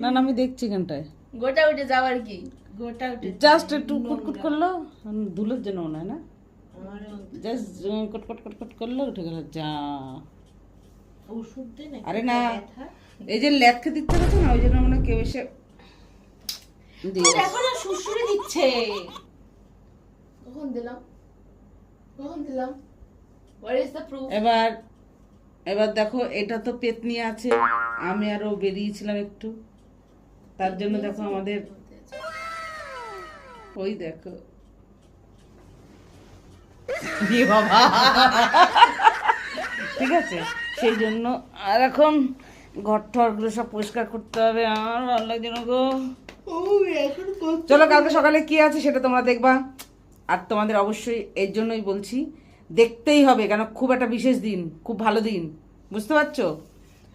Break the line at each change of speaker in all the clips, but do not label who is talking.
না না আমি দেখছি এখানটায়।
গোটা উঠে যাওয়ার কি? গোটা উঠে
জাস্ট একটু কুটকুট করল ধুলোর জন্য মনে হয় না? জাস্ট কটকট কটকট করল উঠে গেল যা।
ওষুধ দে না
আরে না এই যে না ওই জন্য মনে কেউ এসে দিয়ে গেছে।
দেখো না সুরসুরি দিচ্ছে। কখন দিলাম? কখন দিলাম? হোয়াট ইজ দ্য প্রুফ
এবার এবার দেখো এটা তো পেতনি আছে। আমি আরও বেরিয়েছিলাম একটু। তার জন্য দেখো আমাদের ওই দেখো। বাবা। ঠিক আছে? সেই জন্য আর এখন ঘর টরগুলো সব পরিষ্কার করতে হবে। আর ভালো লাগছে না গো। চলো কালকে সকালে কি আছে সেটা তোমরা দেখবা। আর তোমাদের অবশ্যই এর জন্যই বলছি দেখতেই হবে কেন? খুব একটা বিশেষ দিন খুব ভালো দিন। বুঝতে পারছ?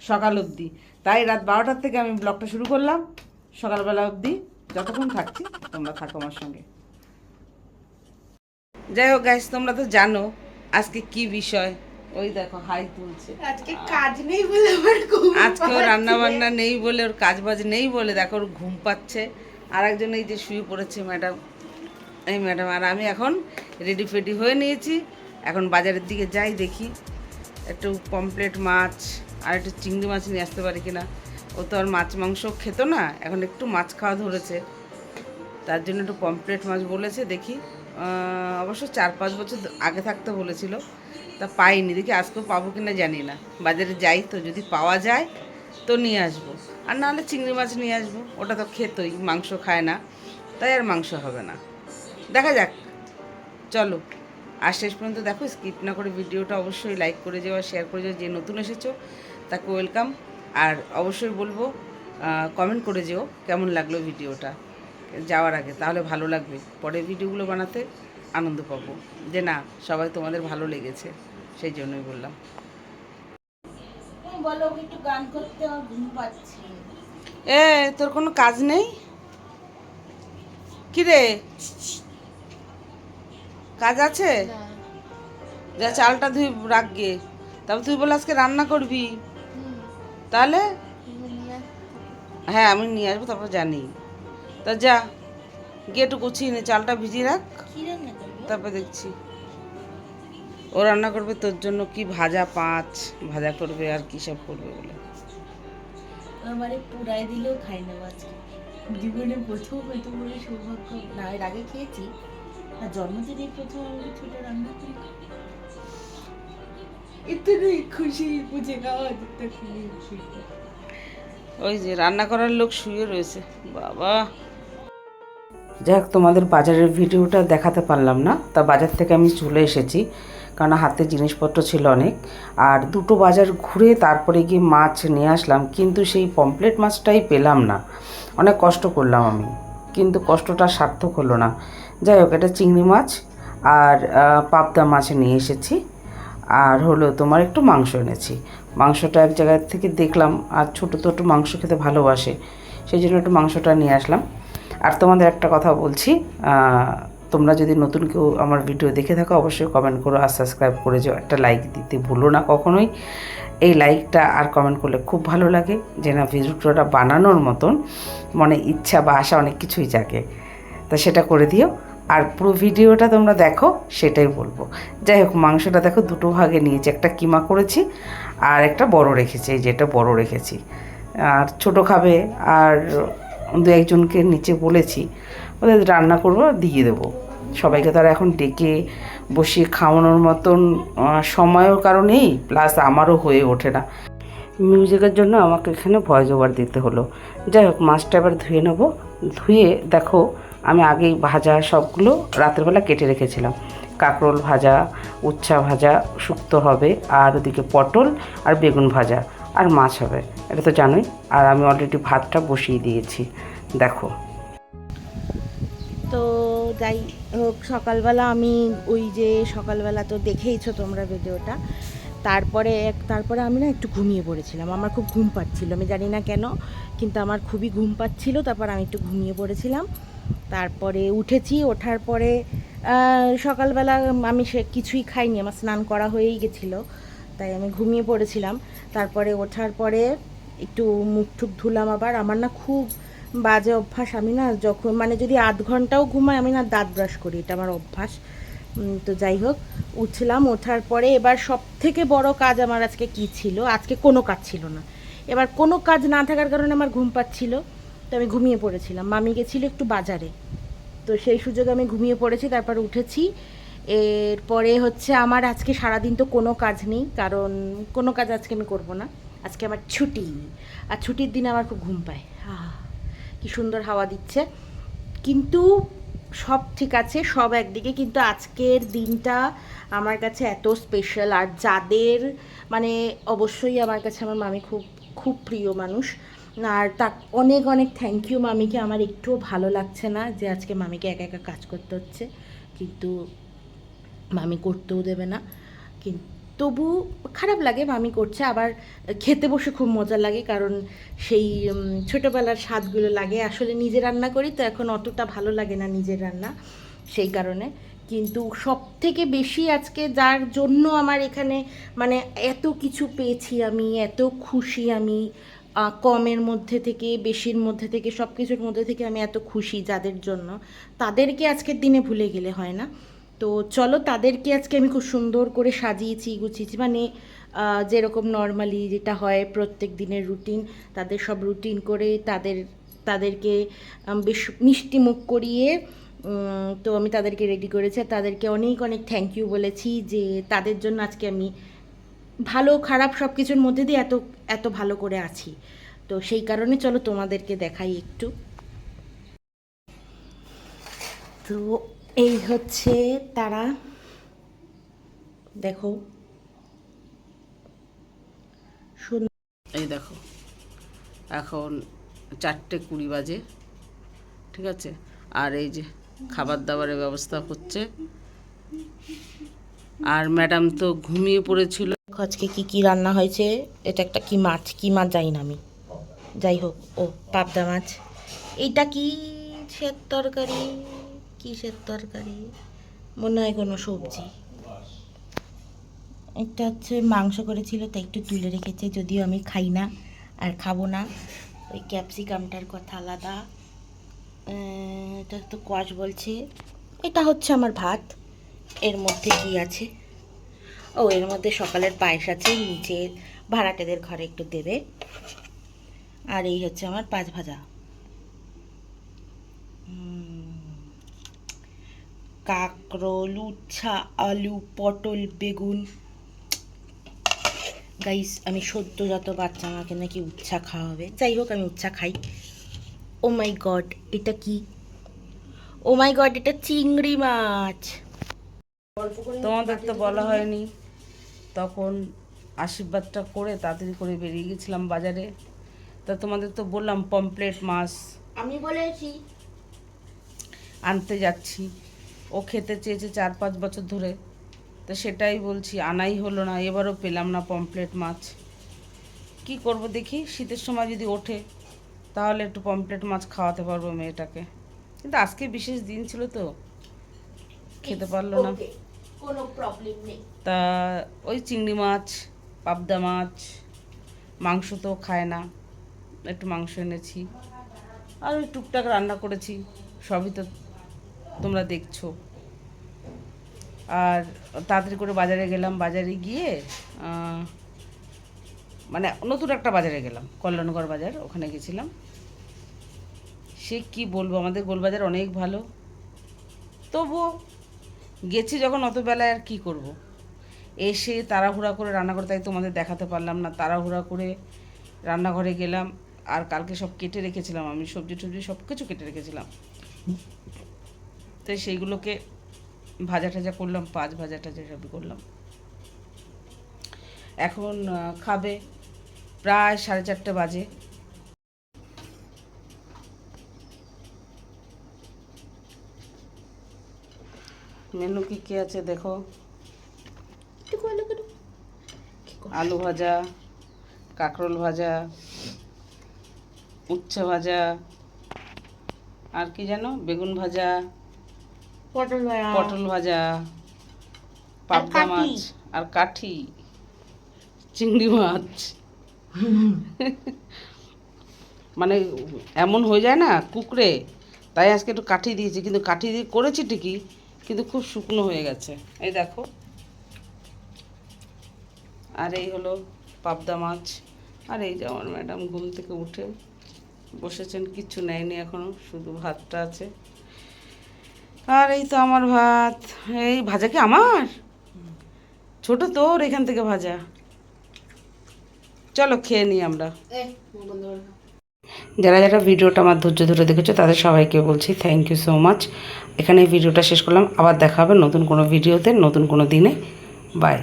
সকাল অবধি। তাই রাত বারোটার থেকে আমি ব্লগটা শুরু করলাম। সকালবেলা অবধি যতক্ষণ থাকছি তোমরা থাকো আমার সঙ্গে। যাই হোক গাইস তোমরা তো জানো আজকে কি বিষয়। ওই দেখো হাই তুলছে।
আজকে কাজ নেই বলে আমার ঘুম
আজকেও রান্না বান্না নেই বলে ওর কাজ বাজ নেই বলে দেখো ওর ঘুম পাচ্ছে। আর একজন এই যে শুয়ে পড়েছে ম্যাডাম এই ম্যাডাম আর আমি এখন রেডি ফেডি হয়ে নিয়েছি। এখন বাজারের দিকে যাই দেখি। একটু পমপ্লেট মাছ আর একটু চিংড়ি মাছ নিয়ে আসতে পারি কিনা। ও তো আর মাছ মাংস খেতো না, এখন একটু মাছ খাওয়া ধরেছে। তার জন্য একটু পমপ্লেট মাছ বলেছে, দেখি। অবশ্য চার পাঁচ বছর আগে থাকতে বলেছিল, তা পাইনি। দেখি আজকেও পাবো কিনা জানি না। বাজারে যাই তো, যদি পাওয়া যায় তো নিয়ে আসব। আর নাহলে চিংড়ি মাছ নিয়ে আসব, ওটা তো খেতই, মাংস খায় না, তাই আর মাংস হবে না। দেখা যাক, চলো। আর শেষ পর্যন্ত দেখো স্কিপ না করে ভিডিওটা অবশ্যই লাইক করে যাওয়া শেয়ার করে যাওয়া যে নতুন এসেছ তাকে ওয়েলকাম আর অবশ্যই বলব কমেন্ট করে যেও কেমন লাগল ভিডিওটা যাওয়ার আগে তাহলে ভালো লাগবে। পরে ভিডিওগুলো বানাতে আনন্দ পাবো। যে না সবাই তোমাদের ভালো লেগেছে সেই জন্যই বললাম।
বলো একটু গান করতে ঘুম পাচ্ছে।
এ তোর কোনো কাজ নেই? কি রে? কাজ আছে? যা চালটা ধুই রাখ গিয়ে। তারপর তুই বলে আজকে রান্না করবি। তাহলে? হ্যাঁ আমি নিয়ে আসব তারপর জানি। তা যা গিয়ে একটু গুছিয়ে নে চালটা ভিজিয়ে রাখ। তারপর দেখছি। ও রান্না করবে তোর জন্য কি ভাজা পাঁচ ভাজা করবে আর কি সব করবে বলে।
আমারে পুরাই দিলেও খাই না আজকে। জীবনে প্রথম সৌভাগ্য। না এর আগে খেয়েছি। আর জন্মদিনে প্রথম রান্না করি। খুশি মুঝে খাওয়া যেতে খুশি
ওই যে রান্না করার লোক শুয়ে রয়েছে বাবা। যাই হোক তোমাদের বাজারের ভিডিওটা দেখাতে পারলাম না তা বাজার থেকে আমি চলে এসেছি কারণ হাতে জিনিসপত্র ছিল অনেক। আর দুটো বাজার ঘুরে তারপরে গিয়ে মাছ নিয়ে আসলাম কিন্তু সেই পমপ্লেট মাছটাই পেলাম না। অনেক কষ্ট করলাম আমি কিন্তু কষ্টটা সার্থক হলো না। যাই হোক, এটা চিংড়ি মাছ আর পাবদা মাছ নিয়ে এসেছি। আর হলো তোমার একটু মাংস এনেছি। মাংসটা এক জায়গা থেকে দেখলাম, আর ছোটো তো একটু মাংস খেতে ভালোবাসে, সেই জন্য একটু মাংসটা নিয়ে আসলাম। আর তোমাদের একটা কথা বলছি তোমরা যদি নতুন কেউ আমার ভিডিও দেখে থাকো, অবশ্যই কমেন্ট করো আর সাবস্ক্রাইব করে যাও। একটা লাইক দিতে ভুলো না কখনোই। এই লাইকটা আর কমেন্ট করলে খুব ভালো লাগে, যে না ভিডিওটা বানানোর মতন, মনে ইচ্ছা বা আশা অনেক কিছুই জাগে। তা সেটা করে দিও। আর পুরো ভিডিওটা তোমরা দেখো, সেটাই বলব। যাই হোক, মাংসটা দেখো দুটো ভাগে নিয়েছি। একটা কিমা করেছি আর একটা বড় রেখেছি, এই যেটা বড় রেখেছি। আর ছোট খাবে আর দু একজনকে নিচে বলেছি, ওদের রান্না করব, দিয়ে দেবো। সবাইকে তারা এখন ডেকে বসিয়ে খাওয়ানোর মতন সময়ও কারণেই প্লাস আমারও হয়ে ওঠে না। মিউজিকের জন্য আমাকে এখানে ভয়েস ওভার দিতে হলো। যাই হোক, মাছটা এবার ধুয়ে নেব। ধুয়ে দেখো আমি আগেই ভাজা সবগুলো রাতের বেলা কেটে রেখেছিলাম। কাঁকরোল ভাজা, উচ্ছা ভাজা, শুক্তো হবে, আর ওদিকে পটল আর বেগুন ভাজা, আর মাছ হবে। এটা তো জানোই, আর আমি অলরেডি ভাতটা বসিয়ে দিয়েছি। দেখো।
তো যাই হোক, সকালবেলা আমি ওই যে সকালবেলা তো দেখেইছো তোমরা ভিডিওটা। তারপরে এক তারপরে আমি না একটু ঘুমিয়ে পড়েছিলাম। আমার খুব ঘুম পাচ্ছিল, আমি জানি না কেন, কিন্তু আমার খুবই ঘুম পাচ্ছিল, তারপর আমি একটু ঘুমিয়ে পড়েছিলাম। তারপরে উঠেছি, ওঠার পরে সকালবেলা আমি সে কিছুই খাইনি, আমার স্নান করা হয়েই গেছিল, তাই আমি ঘুমিয়ে পড়েছিলাম। তারপরে ওঠার পরে একটু মুখ টুক ধুলাম আবার, আমার না খুব বাজে অভ্যাস, আমি না যখন মানে যদি আধ ঘন্টাও ঘুমাই, আমি না দাঁত ব্রাশ করি, এটা আমার অভ্যাস। তো যাই হোক, উঠলাম, ওঠার পরে এবার সব থেকে বড় কাজ আমার আজকে কি ছিল? আজকে কোনো কাজ ছিল না। এবার কোনো কাজ না থাকার কারণে আমার ঘুম পাচ্ছিল। তো আমি ঘুমিয়ে পড়েছিলাম। মামি গেছিল একটু বাজারে। তো সেই সুযোগে আমি ঘুমিয়ে পড়েছি, তারপর উঠেছি। এরপরে হচ্ছে আমার আজকে সারাদিন তো কোনো কাজ নেই, কারণ কোনো কাজ আজকে আমি করব না। আজকে আমার ছুটি। আর ছুটির দিনে আমার খুব ঘুম পায়। কি সুন্দর হাওয়া দিচ্ছে। কিন্তু সব ঠিক আছে, সব একদিকে। কিন্তু আজকের দিনটা আমার কাছে এত স্পেশাল আর যাদের মানে অবশ্যই আমার কাছে আমার মামি খুব খুব প্রিয় মানুষ। আর তা অনেক অনেক থ্যাংক ইউ মামিকে। আমার একটুও ভালো লাগছে না যে আজকে মামিকে একা একা কাজ করতে হচ্ছে। কিন্তু মামি করতেও দেবে না। কিন্তু তবু খারাপ লাগে, মামি করছে। আবার খেতে বসে খুব মজা লাগে, কারণ সেই ছোটোবেলার স্বাদগুলো লাগে। আসলে নিজে রান্না করি, তো এখন অতটা ভালো লাগে না নিজের রান্না সেই কারণে। কিন্তু সব থেকে বেশি আজকে যার জন্য আমার এখানে মানে এত কিছু পেয়েছি আমি, এত খুশি আমি কমের মধ্যে থেকে, বেশির মধ্যে থেকে সব কিছুর মধ্যে থেকে আমি এত খুশি যাদের জন্য। তাদেরকে আজকের দিনে ভুলে গেলে হয় না। তো চলো তাদেরকে আজকে আমি খুব সুন্দর করে সাজিয়েছি, গুছিয়েছি। মানে যেরকম নর্মালি যেটা হয় প্রত্যেক দিনের রুটিন তাদের সব রুটিন করে তাদের, তাদেরকে বেশ মিষ্টি মুখ করিয়ে তো আমি তাদেরকে রেডি করেছি। তাদেরকে অনেক অনেক থ্যাংক ইউ বলেছি যে তাদের জন্য আজকে আমি ভালো, খারাপ সব কিছুর মধ্যে দিয়ে এত এত ভালো করে আছি। তো সেই কারণে চলো তোমাদেরকে দেখাই একটু। তো এই হচ্ছে তারা। দেখো।
এই দেখো। এখন চারটে কুড়ি বাজে, ঠিক আছে? আর এই যে খাবার দাবারের ব্যবস্থা হচ্ছে। আর ম্যাডাম তো ঘুমিয়ে পড়েছিল।
দেখো আজকে কি কি রান্না হয়েছে? এটা একটা কি মাছ? কি মাছ জানি না আমি। যাই হোক, ও, পাবদা মাছ। এইটা কি কিসের তরকারি? কিসের তরকারি? মনে হয় কোনো সবজি। এটা হচ্ছে মাংস করেছিল, তাই একটু তুলে রেখেছে, যদিও আমি খাই না আর খাব না। ওই ক্যাপসিকামটার কথা আলাদা। এটা তো কোয়াশ বলছে। এটা হচ্ছে আমার ভাত। এর মধ্যে কি আছে? ও, এর মধ্যে সকালের পায়েস আছে নিচে ভাড়াটেদের ঘরে একটু দেবে। আর এই হচ্ছে আমার পাঁচ ভাজা। কাঁকরোল, উচ্ছা, আলু, পটল, বেগুন। গাইস আমি সদ্যজাত বাচ্চা আমাকে নাকি উচ্ছা খাওয়া হবে যাই হোক, আমি উচ্ছা খাই। ও মাই গড এটা কি? ও মাই গড এটা চিংড়ি মাছ।
তোমাদের তো বলা হয়নি। তখন আশীর্বাদটা করে তাড়াতাড়ি করে বেরিয়ে গেছিলাম বাজারে। তা তোমাদের তো বললাম পমপ্লেট মাছ
আমি বলেছি।
আনতে যাচ্ছি। ও খেতে চেয়েছে চার পাঁচ বছর ধরে। তো সেটাই বলছি আনাই হলো না এবারও পেলাম না পমপ্লেট মাছ। কি করব দেখি? শীতের সময় যদি ওঠে তাহলে একটু পমপ্লেট মাছ খাওয়াতে পারব মেয়েটাকে। কিন্তু আজকে বিশেষ দিন ছিল তো খেতে পারল না।
কোনো প্রবলেম নেই।
তা ওই চিংড়ি মাছ, পাবদা মাছ, মাংস তো খায় না। একটু মাংস এনেছি। আর ওই টুকটাক রান্না করেছি, সবই তো তোমরা দেখছ। আর তাড়াতাড়ি করে বাজারে গেলাম। বাজারে গিয়ে মানে নতুন একটা বাজারে গেলাম কল্যাণগড় বাজার, ওখানে গেছিলাম। সে কি বলব? আমাদের গোলবাজার অনেক ভালো। তবুও গেছি যখন অত বেলায় আর কি করব। এসে তাড়াহুড়া করে রান্না তাই তোমাদের দেখাতে পারলাম না। তাড়াহুড়া করে রান্নাঘরে গেলাম, আর কালকে সব কেটে রেখেছিলাম আমি, সবজি টবজি সব কিছু কেটে রেখেছিলাম। তাই সেইগুলোকে ভাজা টাজা করলাম, পাঁচ ভাজা টাজা সবই করলাম। এখন খাবে প্রায় সাড়ে চারটে বাজে। মেনু কি কি আছে দেখো? আলু ভাজা কাঁকরোল ভাজা উচ্ছে ভাজা আর কি যেন? বেগুন ভাজা
পটল ভাজা।
পটল ভাজা পাবদা মাছ আর কাঠি চিংড়ি মাছ। মানে এমন হয়ে যায় না কুকড়ে। তাই আজকে একটু কাঠি দিয়েছি কিন্তু কাঠি দিয়ে করেছি ঠিকই কিন্তু খুব শুকনো হয়ে গেছে। এই দেখো। আর এই হলো পাবদা মাছ। আর এই যে আমার ম্যাডাম ঘুম থেকে উঠে বসেছেন কিচ্ছু নেয়নি এখনও, শুধু ভাতটা আছে। আর এই তো আমার ভাত। এই ভাজা কি আমার? ছোট তোর এখান থেকে ভাজা। চলো খেয়ে নিই আমরা। যারা যারা ভিডিওটা আমার ধৈর্য ধরে দেখেছ, তাদের সবাইকে বলছি থ্যাংক ইউ সো মাচ এখানে ভিডিওটা শেষ করলাম, আবার দেখা হবে নতুন কোনো ভিডিওতে, নতুন কোনো দিনে। বাই